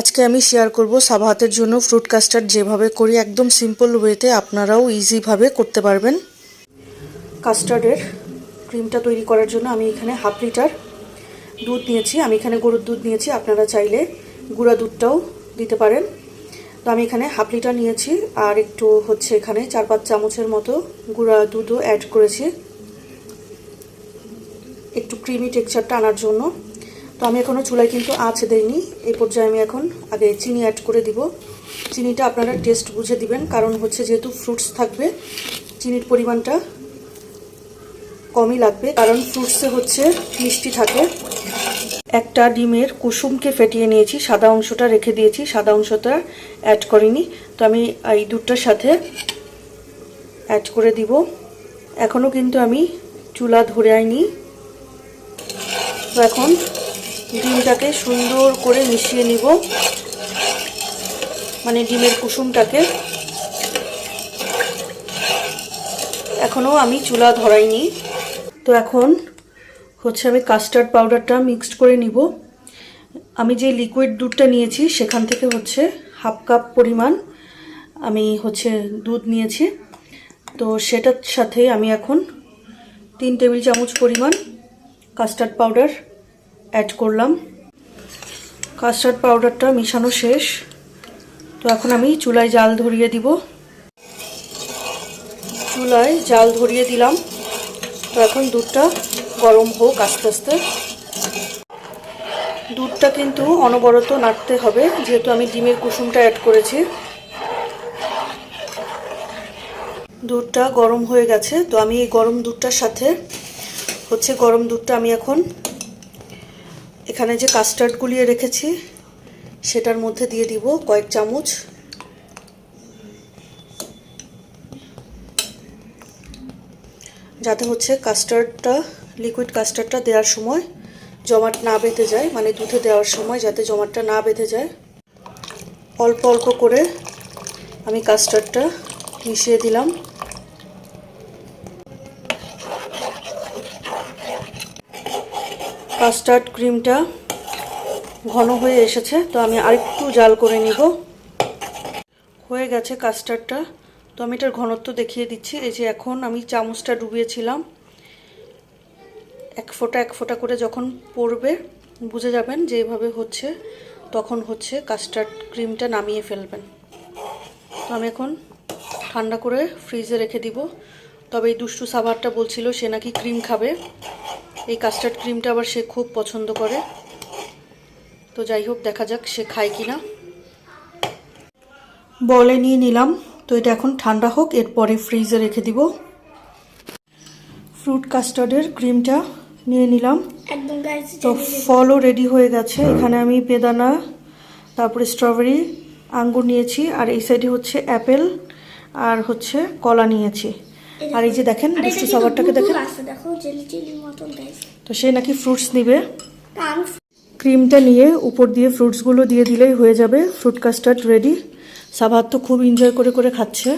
আজকে আমি শেয়ার করব সাবাহাতের জন্য ফ্রুট কাস্টার্ড যেভাবে করি, একদম সিম্পল ওয়েতে আপনারাও ইজিভাবে করতে পারবেন। কাস্টার্ডের ক্রিমটা তৈরি করার জন্য আমি এখানে হাফ লিটার দুধ নিয়েছি। আমি এখানে গরুর দুধ নিয়েছি, আপনারা চাইলে গুঁড়া দুধটাও দিতে পারেন। তো আমি এখানে হাফ লিটার নিয়েছি আর একটু হচ্ছে এখানে চার পাঁচ চামচের মতো গুঁড়া দুধও অ্যাড করেছি। একটু ক্রিমি টেক্সচারটা আনার জন্য তো আমি এখনও চুলায় কিন্তু আঁচ দেইনি। এই পর্যায়ে আমি এখন আগে চিনি অ্যাড করে দিব। চিনিটা আপনারা টেস্ট বুঝে দিবেন, কারণ হচ্ছে যেহেতু ফ্রুটস থাকবে, চিনির পরিমাণটা কমই লাগবে, কারণ ফ্রুটসে হচ্ছে মিষ্টি থাকে। একটা ডিমের কুসুমকে ফেটিয়ে নিয়েছি, সাদা অংশটা রেখে দিয়েছি, সাদা অংশটা অ্যাড করিনি। তো আমি এই দুধটার সাথে অ্যাড করে দিব। এখনও কিন্তু আমি চুলা ধরে আইনি। তো এখন ডিমটাকে সুন্দর করে মিশিয়ে নিব। মানে ডিমের কুসুমটাকে। এখনও আমি চুলা ধরাইনি। তো এখন হচ্ছে আমি কাস্টার্ড পাউডারটা মিক্সড করে নিব। আমি যে লিকুইড দুধটা নিয়েছি, সেখান থেকে হচ্ছে হাফ কাপ পরিমাণ আমি হচ্ছে দুধ নিয়েছি। তো সেটার সাথে আমি এখন তিন টেবিল চামচ পরিমাণ কাস্টার্ড পাউডার অ্যাড করলাম। কাস্টার্ড পাউডারটা মিশানো শেষ। তো এখন আমি চুলায় জাল ধরিয়ে দিব। চুলায় জাল ধরিয়ে দিলাম। তো এখন দুধটা গরম হোক আস্তে আস্তে। দুধটা কিন্তু অনবরত নাড়তে হবে, যেহেতু আমি ডিমের কুসুমটা অ্যাড করেছি। দুধটা গরম হয়ে গেছে। তো আমি এই গরম দুধটার সাথে, হচ্ছে গরম দুধটা আমি এখন এখানে যে কাস্টার্ড গুলিয়ে রেখেছি, সেটার মধ্যে দিয়ে দিব কয়েক চামচ। যাতে হচ্ছে কাস্টার্ডটা লিকুইড কাস্টার্ডটা দেওয়ার সময় জমাট না বেঁধে যায় মানে দুধে দেওয়ার সময় যাতে জমাটটা না বেঁধে যায়। অল্প অল্প করে আমি কাস্টার্ডটা মিশিয়ে দিলাম। কাস্টার্ড ক্রিমটা ঘন হয়ে এসেছে, তো আমি আরেকটু জাল করে নিব। হয়ে গেছে কাস্টার্ডটা, তো আমি এটার ঘনত্ব দেখিয়ে দিচ্ছি। এই যে এখন আমি চামচটা ডুবিয়েছিলাম, এক ফোঁটা এক ফোঁটা করে যখন পড়বে, বুঝে যাবেন যে এভাবে হচ্ছে, তখন হচ্ছে কাস্টার্ড ক্রিমটা নামিয়ে ফেলবেন। তো আমি এখন ঠান্ডা করে ফ্রিজে রেখে দিব। তবে এই দুষ্টু সাবারটা বলছিল, সে নাকি ক্রিম খাবে। এই কাস্টার্ড ক্রিমটা আবার সে খুব পছন্দ করে। তো যাই হোক দেখা যাক সে খায় কি না বলে নিয়ে নিলাম। তো এটা এখন ঠান্ডা হোক এরপরে ফ্রিজে রেখে দিব। ফ্রুট কাস্টার্ডের ক্রিমটা নিয়ে নিলাম। তো ফলও রেডি হয়ে গেছে। এখানে আমি বেদানা তারপরে স্ট্রবেরি আঙ্গুর নিয়েছি। আর এই সাইডে হচ্ছে অ্যাপেল আর হচ্ছে কলা নিয়েছি। আর এই যে দেখেন দুষ্টু সাবারটাকে দেখেন। আছে দেখো জেলি জেলি মতন গাইস তো সে নাকি ফ্রুটস নিবে। ক্রিমটা নিয়ে উপর দিয়ে ফ্রুটসগুলো দিয়ে দিলেই হয়ে যাবে। ফ্রুট কাস্টার্ড রেডি সাবাত তো খুব এনজয় করে করে খাচ্ছে।